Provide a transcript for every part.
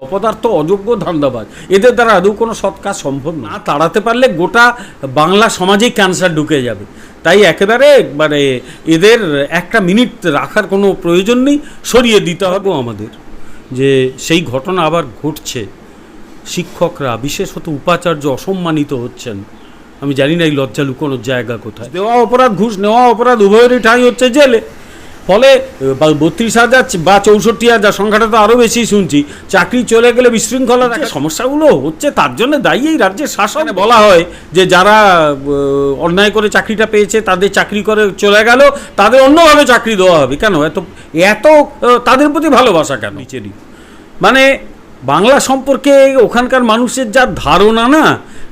অপদার্থ অযোগ্য ধান্দাবাজ। এদের দ্বারা আদৌ কোনো সৎ কাজ সম্ভব না তাড়াতে পারলে গোটা বাংলা সমাজেই ক্যান্সার ঢুকে যাবে। তাই একেবারে মানে এদের একটা মিনিট রাখার কোনো প্রয়োজন নেই, সরিয়ে দিতে হবে আমাদের। যে সেই ঘটনা আবার ঘটছে। শিক্ষকরা, বিশেষত উপাচার্য অসম্মানিত হচ্ছেন। আমি জানি না এই লজ্জা লুকোনোর জায়গা কোথায়। দেওয়া অপরাধ, ঘুষ নেওয়া অপরাধ, উভয়েরই ঠাঁই হচ্ছে জেলে। ফলে বত্রিশ হাজার বা চৌষট্টি হাজার সংখ্যাটা তো আরও বেশি শুনছি চাকরি চলে গেলে বিশৃঙ্খলা দেখা সমস্যাগুলো হচ্ছে তার জন্য দায়ী এই রাজ্যের শাসনে বলা হয় যে যারা অন্যায় করে চাকরিটা পেয়েছে তাদের চাকরি করে চলে গেল তাদের অন্যভাবে চাকরি দেওয়া হবে। কেন? এত এত তাদের প্রতি ভালোবাসা কেন? নিচেরই মানে বাংলা সম্পর্কে ওখানকার মানুষের যা ধারণা না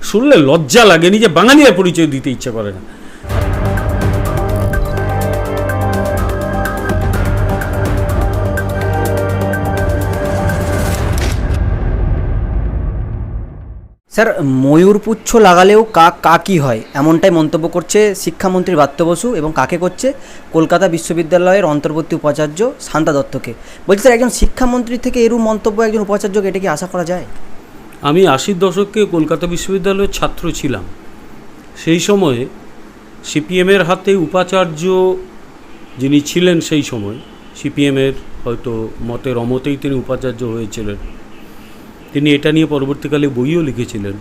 শুনলে লজ্জা লাগে নিজে বাঙালির পরিচয় দিতে ইচ্ছে করে না। স্যার ময়ূরপুচ্ছ লাগালেও কাক কাকই হয়? এমনটাই মন্তব্য করছে শিক্ষামন্ত্রী ব্রাত্য বসু এবং কাকে করছে? কলকাতা বিশ্ববিদ্যালয়ের অন্তর্বর্তী উপাচার্য শান্তা দত্তকে। বলছি স্যার, একজন শিক্ষামন্ত্রী থেকে এরূপ মন্তব্য একজন উপাচার্যকে, এটা কি আশা করা যায়? আমি আশির দশকে কলকাতা বিশ্ববিদ্যালয়ের ছাত্র ছিলাম। সেই সময়ে সিপিএমের হাতে উপাচার্য যিনি ছিলেন সেই সময়, সিপিএমের হয়তো মতের অমতেই তিনি উপাচার্য হয়েছিলেন। তিনি এটা নিয়ে পরবর্তীকালে বইও লিখেছিলেন,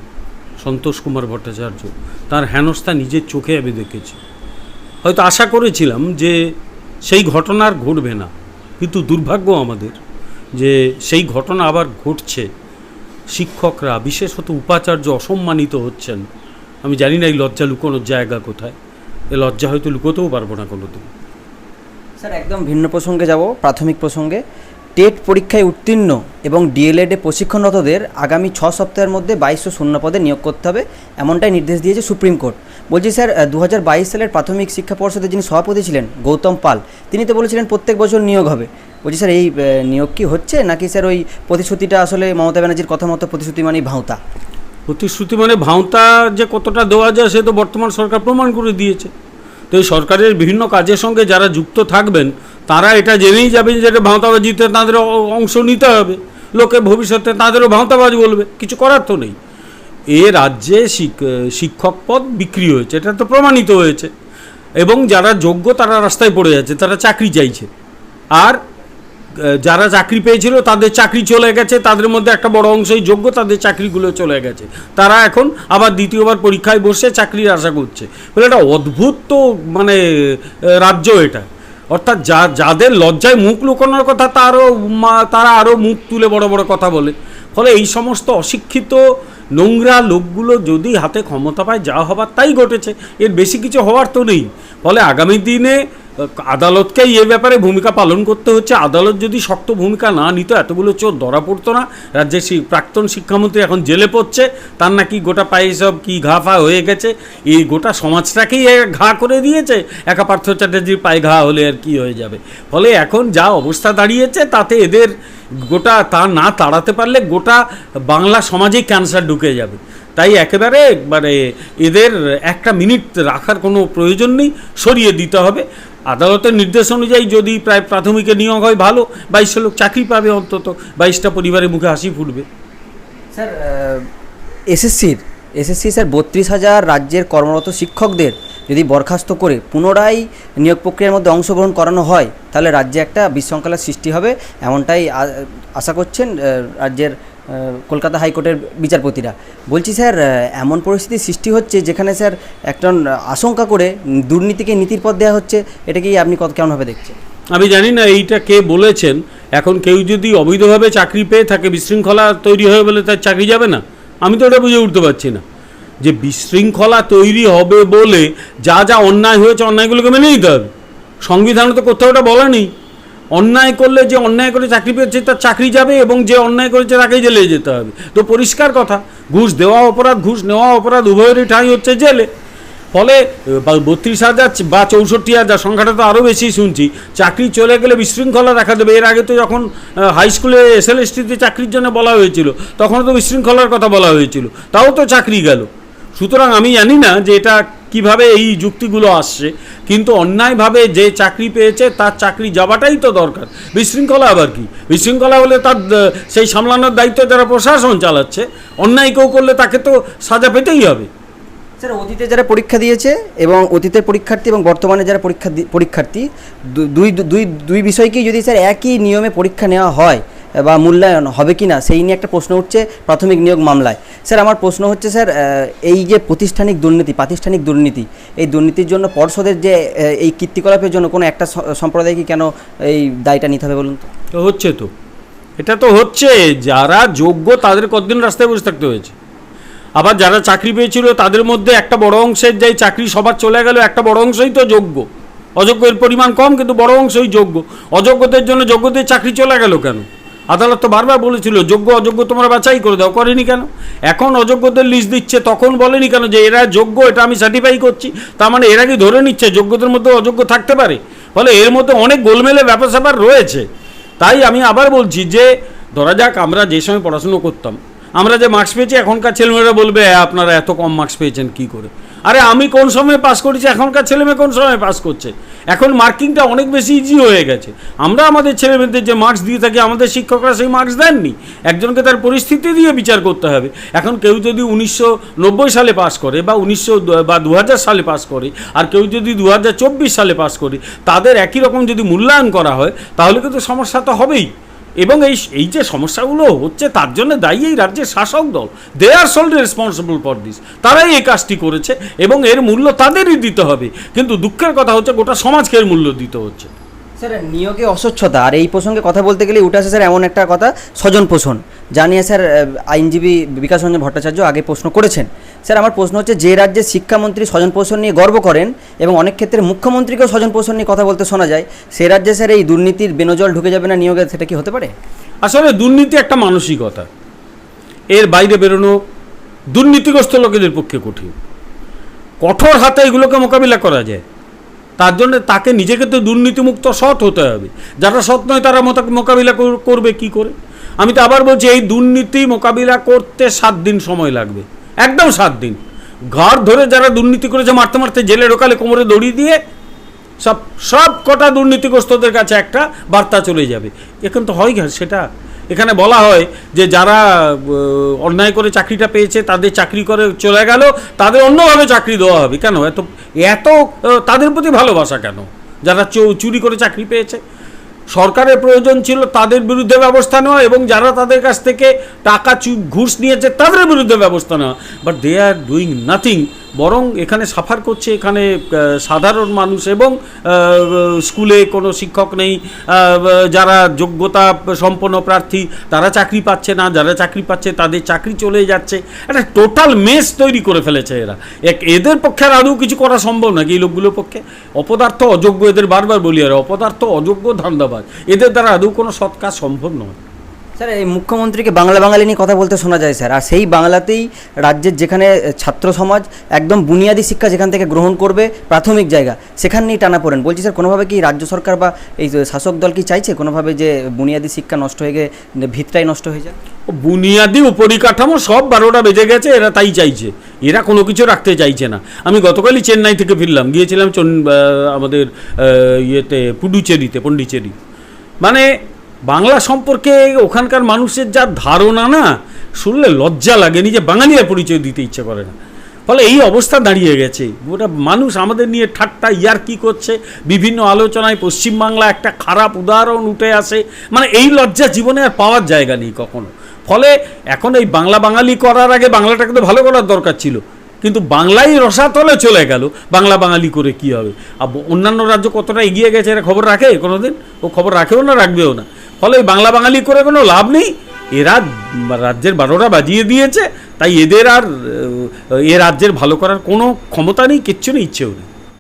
সন্তোষ কুমার ভট্টাচার্য। তার হেনস্থা নিজের চোখে আমি দেখেছি। হয়তো আশা করেছিলাম যে সেই ঘটনা আর ঘটবে না, কিন্তু দুর্ভাগ্য আমাদের যে সেই ঘটনা আবার ঘটছে। শিক্ষকরা, বিশেষত উপাচার্য অসম্মানিত হচ্ছেন। আমি জানি না এই লজ্জা লুকোনোর জায়গা কোথায়। এ লজ্জা হয়তো লুকোতেও পারব না কোনোদিন। স্যার, একদম ভিন্ন প্রসঙ্গে যাব, প্রাথমিক প্রসঙ্গে। টেট পরীক্ষায় উত্তীর্ণ এবং ডিএলএডে প্রশিক্ষণরতদের আগামী ছ সপ্তাহের মধ্যে বাইশশো শূন্য পদে নিয়োগ করতে হবে, এমনটাই নির্দেশ দিয়েছে সুপ্রিম কোর্ট। বলছি স্যার দু হাজার বাইশ সালের প্রাথমিক শিক্ষা পর্ষদের যিনি সভাপতি ছিলেন, গৌতম পাল, তিনি তো বলেছিলেন প্রত্যেক বছর নিয়োগ হবে। বলছি স্যার, এই নিয়োগ কি হচ্ছে নাকি স্যার ওই প্রতিশ্রুতিটা আসলে মমতা ব্যানার্জির কথা মতো প্রতিশ্রুতি মানেই ভাঁওতা? প্রতিশ্রুতি মানে ভাঁওতা যে কতটা দেওয়া যায় সে তো বর্তমান সরকার প্রমাণ করে দিয়েছে। তো এই সরকারের বিভিন্ন কাজের সঙ্গে যারা যুক্ত থাকবেন তারা এটা জেনেই যাবেন যে এটা ভাঁওতাবাজিতে তাদের অংশ নিতে হবে। লোকে ভবিষ্যতে তাদেরও ভাঁওতাবাজ বলবে। কিছু করার তো নেই। এ রাজ্যে শিক- শিক্ষক পদ বিক্রি হয়েছে, এটা তো প্রমাণিত হয়েছে। এবং যারা যোগ্য তারা রাস্তায় পড়ে যাচ্ছে, তারা চাকরি চাইছে। আর যারা চাকরি পেয়েছিল তাদের চাকরি চলে গেছে, তাদের মধ্যে একটা বড় অংশই যোগ্য, তাদের চাকরিগুলো চলে গেছে। তারা এখন আবার দ্বিতীয়বার পরীক্ষায় বসে চাকরির আশা করছে। একটা অদ্ভুত তো মানে রাজ্য এটা। অর্থাৎ যা, যাদের লজ্জায় মুখ লুকানোর কথা তারও তারা আরও মুখ তুলে বড় বড় কথা বলে। ফলে এই সমস্ত অশিক্ষিত নোংরা লোকগুলো যদি হাতে ক্ষমতা পায়, যা হবার তাই ঘটেছে। এর বেশি কিছু হওয়ার তো নেই। ফলে আগামী দিনে আদালতকেই এ ব্যাপারে ভূমিকা পালন করতে হচ্ছে। আদালত যদি শক্ত ভূমিকা না নিত, এতগুলো চোর ধরা পড়তো না। রাজ্যের প্রাক্তন শিক্ষামন্ত্রী এখন জেলে পড়ছে। তার নাকি গোটা পায়ে সব কী ঘা ফা হয়ে গেছে। এই গোটা সমাজটাকেই ঘা করে দিয়েছে। একা পার্থ চ্যাটার্জির পায়ে ঘা হলে আর কি হয়ে যাবে? ফলে এখন যা অবস্থা দাঁড়িয়েছে, তাতে এদের গোটা তা না তাড়াতে পারলে গোটা বাংলা সমাজেই ক্যান্সার ঢুকে যাবে। তাই একেবারে মানে এদের একটা মিনিট রাখার কোনো প্রয়োজন নেই, সরিয়ে দিতে হবে। আদালতের নির্দেশ অনুযায়ী যদি প্রায় প্রাথমিকে নিয়োগ হয় ভালো, বাইশশো লোক চাকরি পাবে অন্তত, বাইশটা পরিবারের মুখে হাসি ফুটবে। স্যার এসএসসির এসএসসি স্যার, বত্রিশ হাজার রাজ্যের কর্মরত শিক্ষকদের যদি বরখাস্ত করে পুনরায় নিয়োগ প্রক্রিয়ার মধ্যে অংশগ্রহণ করানো হয়, তাহলে রাজ্যে একটা বিশৃঙ্খলার সৃষ্টি হবে, এমনটাই আশা করছেন রাজ্যের কলকাতা হাইকোর্টের বিচারপতিরা। বলছি স্যার এমন পরিস্থিতির সৃষ্টি হচ্ছে যেখানে স্যার একটা আশঙ্কা করে দুর্নীতিকে নীতির পথ দেওয়া হচ্ছে, এটা কি আপনি কত কেমনভাবে দেখছেন? আমি জানি না এইটা কে বলেছেন। এখন কেউ যদি অবৈধভাবে চাকরি পেয়ে থাকে, বিশৃঙ্খলা তৈরি হয়ে বলে তার চাকরি যাবে না। আমি তো ওটা বুঝে উঠতে পারছি না। যে বিশৃঙ্খলা তৈরি হবে বলে যা যা অন্যায় হয়েছে, অন্যায়গুলোকে মেনে নিতে হবে। সংবিধানে তো কোথাও ওটা বলা নেই। অন্যায় করলে যে অন্যায় করে চাকরি পেয়েছে, তার চাকরি যাবে এবং যে অন্যায় করেছে তাকেই জেলে যেতে হবে। তো পরিষ্কার কথা, ঘুষ দেওয়া অপরাধ, ঘুষ নেওয়া অপরাধ উভয়েরই ঠাঁই হচ্ছে জেলে। ফলে বত্রিশ হাজার বা চৌষট্টি হাজার, সংখ্যাটা তো আরও বেশি শুনছি, চাকরি চলে গেলে বিশৃঙ্খলা দেখা দেবে। এর আগে তো যখন হাই স্কুলে এস এল এসটিতে চাকরির জন্য বলা হয়েছিল তখন তো বিশৃঙ্খলার কথা বলা হয়েছিল, তাও তো চাকরি গেল। সুতরাং আমি জানি না যে এটা কীভাবে এই যুক্তিগুলো আসছে, কিন্তু অন্যায়ভাবে যে চাকরি পেয়েছে তার চাকরি যাওয়াটাই তো দরকার। বিশৃঙ্খলা আবার কি? বিশৃঙ্খলা হলে তার সেই সামলানোর দায়িত্ব যারা প্রশাসন চালাচ্ছে, অন্যায় কেউ করলে তাকে তো সাজা পেতেই হবে। স্যার, অতীতে যারা পরীক্ষা দিয়েছে এবং অতীতের পরীক্ষার্থী এবং বর্তমানে যারা পরীক্ষা পরীক্ষার্থী দুই দুই দুই বিষয়কেই যদি স্যার একই নিয়মে পরীক্ষা নেওয়া হয় বা মূল্যায়ন হবে কি না, সেই নিয়ে একটা প্রশ্ন উঠছে প্রাথমিক নিয়োগ মামলায়। স্যার, আমার প্রশ্ন হচ্ছে, স্যার এই যে প্রতিষ্ঠানিক দুর্নীতি, প্রাতিষ্ঠানিক দুর্নীতি, এই দুর্নীতির জন্য পর্ষদের যে এই কীর্তিকলাপের জন্য কোনো একটা সম্প্রদায়কে কেন এই দায়টা নিতে হবে বলুন তো হচ্ছে তো। এটা তো হচ্ছে, যারা যোগ্য তাদের কতদিন রাস্তায় বসে থাকতে হয়েছে? আবার যারা চাকরি পেয়েছিল তাদের মধ্যে একটা বড় অংশের যাই চাকরি সবার চলে গেল, একটা বড় অংশই তো যোগ্য। অযোগ্যের পরিমাণ কম, কিন্তু বড় অংশই যোগ্য। অযোগ্যদের জন্য যোগ্যদের চাকরি চলে গেল কেন? আদালত তো বারবার বলেছিল যোগ্য অযোগ্য তোমরা বাছাই করে দাও। করেনি কেন? এখন অযোগ্যদের লিস্ট দিচ্ছে তখন বলেনি কেন যে এরা যোগ্য এটা আমি সার্টিফাই করছি। তার মানে এরা কি ধরে নিচ্ছে যোগ্যদের মধ্যে অযোগ্য থাকতে পারে? ফলে এর মধ্যে অনেক গোলমেলে ব্যাপার স্যাপার রয়েছে। তাই আমি আবার বলছি যে ধরা যাক আমরা যে সময় পড়াশুনো করতাম আমরা যে মার্কস পেয়েছি এখনকার ছেলেমেয়েরা বলবে "এ, আপনারা এত কম মার্কস পেয়েছেন কি করে? আরে আমি কোন সময় পাস করেছি? এখনকার ছেলেমেয়ে কোন সময় পাস করছে? এখন মার্কিংটা অনেক বেশি ইজি হয়ে গেছে। আমরা আমাদের ছেলেমেয়েদের যে মার্কস দিয়ে থাকি, আমাদের শিক্ষকরা সেই মার্কস দেননি। একজনকে তার পরিস্থিতি দিয়ে বিচার করতে হবে। এখন কেউ যদি উনিশশো নব্বই সালে পাস করে বা উনিশশো বা দু হাজার সালে পাস করে, আর কেউ যদি দু হাজার চব্বিশ সালে পাস করে, তাদের একই রকম যদি মূল্যায়ন করা হয়, তাহলে কিন্তু সমস্যা তো হবেই। এবং এই এই যে সমস্যাগুলো হচ্ছে, তার জন্য দায়ী এই রাজ্যের শাসক দল। They are should responsible for this তারাই এই কাজটি করেছে এবং এর মূল্য তাদেরই দিতে হবে। কিন্তু দুঃখের কথা হচ্ছে, গোটা সমাজকে এর মূল্য দিতে হচ্ছে। স্যার, নিয়োগে অস্বচ্ছতা। আর এই প্রসঙ্গে কথা বলতে গেলে উঠে আসে স্যার এমন একটা কথা, স্বজন পোষণ। জানিয়ে স্যার আইনজীবী বিকাশ রঞ্জন ভট্টাচার্য আগে প্রশ্ন করেছেন। স্যার, আমার প্রশ্ন হচ্ছে, যে রাজ্যে শিক্ষামন্ত্রী স্বজন পোষণ নিয়ে গর্ব করেন এবং অনেক ক্ষেত্রে মুখ্যমন্ত্রীকেও স্বজন পোষণ নিয়ে কথা বলতে শোনা যায়, সে রাজ্যে স্যার এই দুর্নীতির বেনজল ঢুকে যাবে না নিয়োগে, সেটা কি হতে পারে? আসলে দুর্নীতি একটা মানসিকতা। এর বাইরে বেরোনো দুর্নীতিগ্রস্ত লোকেদের পক্ষে কঠিন। কঠোর হাতে এগুলোকে মোকাবিলা করা যায়। তার জন্য তাকে নিজেকে তো দুর্নীতিমুক্ত সৎ হতে হবে। যারা সৎ নয়, তারা মোকাবিলা করবে কি করে? আমি তো আবার বলছি, এই দুর্নীতি মোকাবিলা করতে সাত দিন সময় লাগবে। একদম সাত দিন। ঘর ধরে যারা দুর্নীতি করেছে, মারতে মারতে জেলে ঢোকালে কোমরে দড়ি দিয়ে সব সব কটা দুর্নীতিগ্রস্তদের কাছে একটা বার্তা চলে যাবে। এখন তো হয় সেটা? এখানে বলা হয় যে যারা অন্যায় করে চাকরিটা পেয়েছে, তাদের চাকরি করে চলে গেল, তাদের অন্যভাবে চাকরি দেওয়া হবে। কেন? এত এত তাদের প্রতি ভালোবাসা কেন? যারা চুরি করে চাকরি পেয়েছে। সরকারের প্রয়োজন ছিল তাদের বিরুদ্ধে ব্যবস্থা নেওয়া এবং যারা তাদের কাছ থেকে টাকা ঘুষ নিয়েছে তাদের বিরুদ্ধে ব্যবস্থা নেওয়া। But they are doing nothing বরং এখানে সাফার করছে এখানে সাধারণ মানুষ এবং স্কুলে কোনো শিক্ষক নেই যারা যোগ্যতা সম্পন্ন প্রার্থী, তারা চাকরি পাচ্ছে না, যারা চাকরি পাচ্ছে তাদের চাকরি চলে যাচ্ছে। একটা টোটাল মেস তৈরি করে ফেলেছে এরা। এক- এদের পক্ষে আর আদৌ কিছু করা সম্ভব নাকি এই লোকগুলোর পক্ষে? অপদার্থ অযোগ্য এদের বারবার বলি, আর অপদার্থ অযোগ্য ধান্দাবাজ। এদের দ্বারা আদৌ কোনো সৎ কাজ সম্ভব নয়। স্যার, এই মুখ্যমন্ত্রীকে বাংলা বাঙালি নিয়ে কথা বলতে শোনা যায়, স্যার। আর সেই বাংলাতেই রাজ্যের যেখানে ছাত্র সমাজ একদম বুনিয়াদী শিক্ষা যেখান থেকে গ্রহণ করবে, প্রাথমিক জায়গা সেখান নিয়েই টানা পড়েন। বলছি, স্যার, কোনোভাবে কি রাজ্য সরকার বা এই শাসক দল কি চাইছে? কোনোভাবে যে বুনিয়াদী শিক্ষা নষ্ট হয়ে গিয়ে ভিতটাই নষ্ট হয়ে যায়? বুনিয়াদি উপরিকাঠামো সব বারোটা বেজে গেছে, এরা তাই চাইছে। এরা কোনো কিছু রাখতে চাইছে না। আমি গতকালই চেন্নাই থেকে ফিরলাম, গিয়েছিলাম আমাদের ইয়েতে পুডুচেরিতে, পন্ডিচেরি। মানে বাংলা সম্পর্কে ওখানকার মানুষের যা ধারণা না, শুনলে লজ্জা লাগে, নিজে বাঙালির পরিচয় দিতে ইচ্ছে করে না। ফলে এই অবস্থা দাঁড়িয়ে গেছে। ওটা মানুষ আমাদের নিয়ে ঠাট্টা, ইয়ার কি করছে? বিভিন্ন আলোচনায় পশ্চিমবাংলা একটা খারাপ উদাহরণ উঠে আসে। মানে এই লজ্জা জীবনে আর পাওয়ার জায়গা নেই কখনো। ফলে এখন এই বাংলা বাঙালি করার আগে বাংলাটাকে তো ভালো করার দরকার ছিল। কিন্তু বাংলাই রসাতলে চলে গেল, বাংলা বাঙালি করে কি হবে? আর অন্যান্য রাজ্য কতটা এগিয়ে গেছে, এরা খবর রাখে কোনোদিন? ও খবর রাখেও না, রাখবেও না। ফলে বাংলা বাঙালি করে কোনো লাভ নেই। এরা রাজ্যের বারোটা বাজিয়ে দিয়েছে, তাই এদের আর এ রাজ্যের ভালো করার কোনো ক্ষমতা নেই, কিচ্ছু নেই, ইচ্ছেও নেই।